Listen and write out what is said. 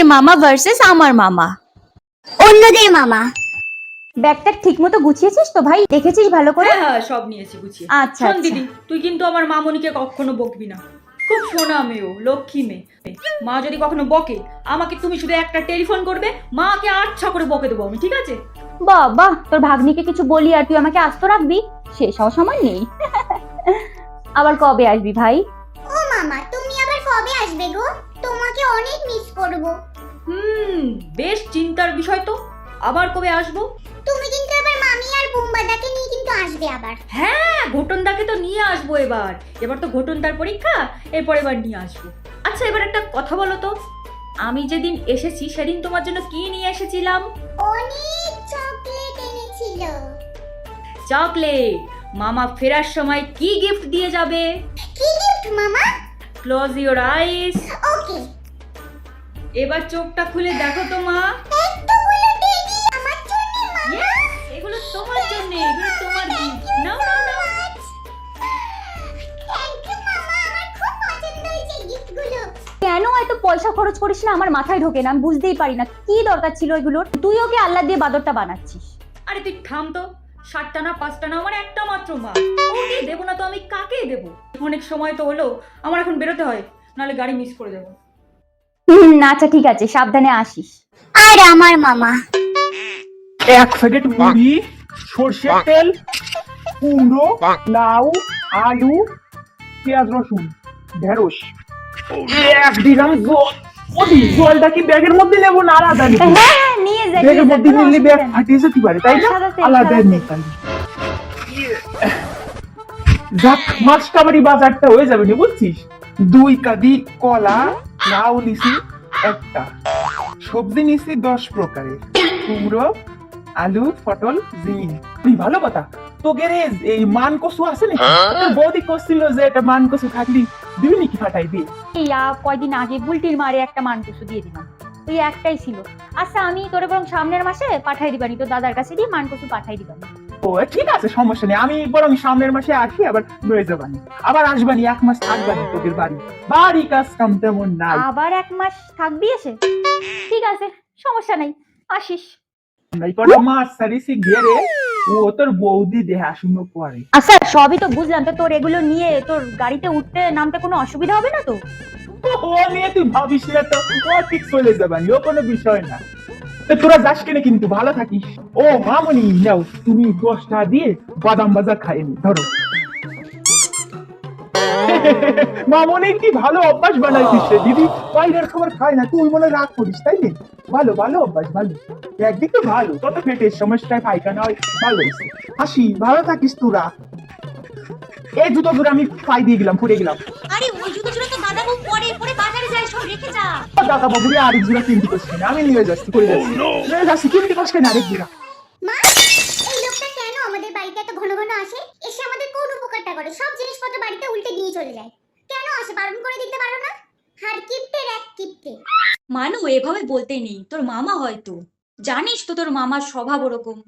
অন্যদের মামা ভার্সেস আমার মামা। অন্যদের মামা। ব্যাগটা ঠিক মতো গুছিয়েছিস তো ভাই? দেখেছিস ভালো করে? হ্যাঁ হ্যাঁ সব নিয়েছি গুছিয়ে। আচ্ছা, শোন আচ্ছা। দিদি তুই কিন্তু আমার মামনিকে কখনো বকবি না। খুব সোনা মেয়ে ও, লক্ষ্মী মেয়ে। মা যদি কখনো বকে আমাকে তুমি শুধু একটা টেলিফোন করবে মাকে আচ্ছা করে বকে দেবো আমি ঠিক আছে? বাহ তোর ভাগ্নিকে কিছু বলি আর তুই আমাকে আস্ত রাখবি? সে সব সময় নেই। আবার কবে আসবি ভাই? ও মামা তুমি আবার কবে আসবে গো? তোমাকে অনেক মিস করব। হুম বেশ চিন্তার বিষয় তো। আবার কবে আসব? তুমি কিন্তু এবার মামি আর বুম্বাদাকে নিয়ে কিন্তু আসবে আবার। হ্যাঁ ঘটনদাকে তো নিয়ে আসব এবার। এবার তো ঘটনদার পরীক্ষা এরপর এবার নিয়ে আসব। আচ্ছা এবার একটা কথা বলো তো। আমি যেদিন এসেছি সেদিন তোমার জন্য কি নিয়ে এসেছিলাম? অনেক চকলেট এনেছিল। চকলেট! মামা ফেরার সময় কি গিফট দিয়ে যাবে? কি গিফট মামা? Close your eyes okay. এবার চোখটা খুলে দেখো তো মা। এতগুলো টেডি আমার জন্য মা। Yes, এগুলো তোমার জন্য এগুলো। নাও নাও নাও। কেন এত পয়সা খরচ করিস না? আমার মাথায় ঢোকে না আমি বুঝতেই পারি না। কি দরকার ছিল এগুলোর? তুই ওকে আল্লাহ দিয়ে বাদরটা বানাচ্ছিস। আরে তুই থাম তো। সাতটা না পাঁচটা না আমার একটা মাত্র মা। ওকে দেবো না তো আমি কাকে দেবো? অনেক সময় তো হলো আমার এখন বেরোতে হয় নাহলে গাড়ি মিস করে যাব হুম আচ্ছা ঠিক আছে সাবধানে আসিস। আর আমার মামা। এক প্যাকেট মুড়ি সর্ষের তেল কুমড়ো লাউ আলু পেঁয়াজ রসুন ঢেঁড়স। এক জল। ওদি জলটা কি ব্যাগের মধ্যে নেব না আলাদা নেব? হ্যাঁ হ্যাঁ, নিয়ে যাই ব্যাগের মধ্যে নিলে ব্যাগ ফাটিয়ে যেতে পারে তাই না? আলাদা তাহলে। যাক মাছকাবাড়ি বাজারটা হয়ে যাবে না বুঝছিস? দুই কাদি কলা লাউ নিছি একটা। সবজি নিছি দশ প্রকারের। কুমড়ো আলু পটল জিল তুই ভালো কথা। তোকে রে এই মান কচু আছে না তোর বৌদি করছিল যে এটা মান কচু থাকলি দিবি নাকি ফাটাই দিয়ে এই কয়দিন আগে বুলটির মারে একটা মানকুসু দিয়ে দিলাম। ওই একটাই ছিল। আচ্ছা আমি তোরে বরং সামনের মাসে পাঠাই দিবানি। তো দাদার কাছে দিয়ে মানকুসু পাঠাই দিবানি। ও ঠিক আছে সমস্যা নেই। আমি বরং সামনের মাসে আসি আবার রয়ে যাবানি আবার আসবানি এক মাস থাকবানি তোদের বাড়ি। বাড়ি কাজ কাম তেমন নাই। আবার এক মাস থাকবি এসে? ঠিক আছে সমস্যা নাই আসিস। নাই কটা মাস সারিসি গেরে ও তোর বৌদি দেখাশুনো করে। আচ্ছা সবই তো বুঝলাম তো তোর এগুলো নিয়ে তোর গাড়িতে উঠতে নামতে কোনো অসুবিধা হবে না তো? ও নিয়ে তুই ভাবিস না তো। ও ঠিক চলে যাবানি ও কোনো বিষয় না। তোরা যাস কিনে কিন্তু, ভালো থাকিস। ও মামনি, নাও, তুমি দশটা দিয়ে বাদাম বাজার খাইনি ধরো। মামনি, কি ভালো অভ্যাস বানাইছিস রে, দিদি। বাইরের খাবার খায় না, তুই মনে রাগ করিস, তাই না? ভালো ভালো অভ্যাস, ভালো। একদিকে ভালো তত পেটের সমস্যায় পায়খানা হয় ভালো হাসি, ভালো থাকিস তোরা। এই জুতো আমি পাই দিয়ে গেলাম ফুটে গেলাম। বাবুরে আরেক জোড়া কিনতে করছি না। আমি নিয়ে যাচ্ছি করে যাচ্ছি। নিয়ে যাচ্ছি কিনতে করছি না আরেক জোড়া মা এই লোকটা কেন আমাদের বাড়িতে এত ঘন ঘন আসে? এসে আমাদের কোন উপকারটা করে? সব জিনিসপত্র বাড়িতে উল্টে নিয়ে চলে যায়। কেন আসে? বারণ করে দিতে পারো না? হার কিপটের এক কিপটে। মানু এভাবে বলতে নেই। তোর মামা হয়তো। জানিস তো তোর মামার স্বভাব ওরকম।